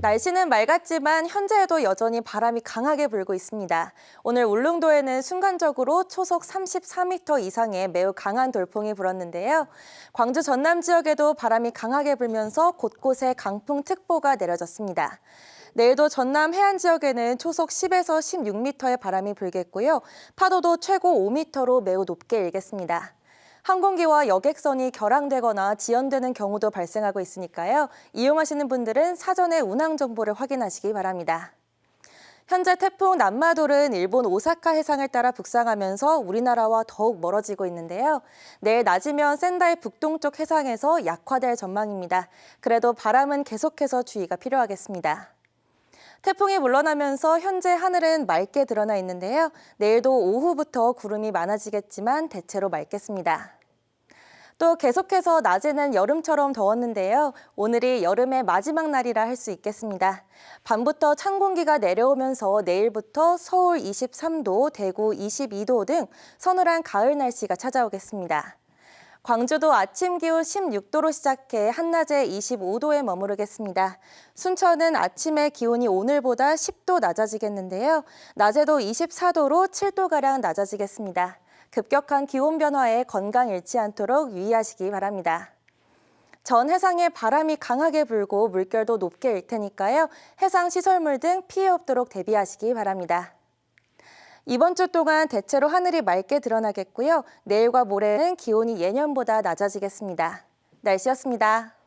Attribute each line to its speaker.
Speaker 1: 날씨는 맑았지만 현재에도 여전히 바람이 강하게 불고 있습니다. 오늘 울릉도에는 순간적으로 초속 34m 이상의 매우 강한 돌풍이 불었는데요. 광주 전남 지역에도 바람이 강하게 불면서 곳곳에 강풍특보가 내려졌습니다. 내일도 전남 해안 지역에는 초속 10에서 16m의 바람이 불겠고요. 파도도 최고 5m로 매우 높게 일겠습니다. 항공기와 여객선이 결항되거나 지연되는 경우도 발생하고 있으니까요. 이용하시는 분들은 사전에 운항 정보를 확인하시기 바랍니다. 현재 태풍 남마돌은 일본 오사카 해상을 따라 북상하면서 우리나라와 더욱 멀어지고 있는데요. 내일 낮이면 센다이 북동쪽 해상에서 약화될 전망입니다. 그래도 바람은 계속해서 주의가 필요하겠습니다. 태풍이 물러나면서 현재 하늘은 맑게 드러나 있는데요. 내일도 오후부터 구름이 많아지겠지만 대체로 맑겠습니다. 또 계속해서 낮에는 여름처럼 더웠는데요. 오늘이 여름의 마지막 날이라 할 수 있겠습니다. 밤부터 찬 공기가 내려오면서 내일부터 서울 23도, 대구 22도 등 서늘한 가을 날씨가 찾아오겠습니다. 광주도 아침 기온 16도로 시작해 한낮에 25도에 머무르겠습니다. 순천은 아침에 기온이 오늘보다 10도 낮아지겠는데요. 낮에도 24도로 7도가량 낮아지겠습니다. 급격한 기온 변화에 건강 잃지 않도록 유의하시기 바랍니다. 전 해상에 바람이 강하게 불고 물결도 높게 일 테니까요. 해상 시설물 등 피해 없도록 대비하시기 바랍니다. 이번 주 동안 대체로 하늘이 맑게 드러나겠고요. 내일과 모레는 기온이 예년보다 낮아지겠습니다. 날씨였습니다.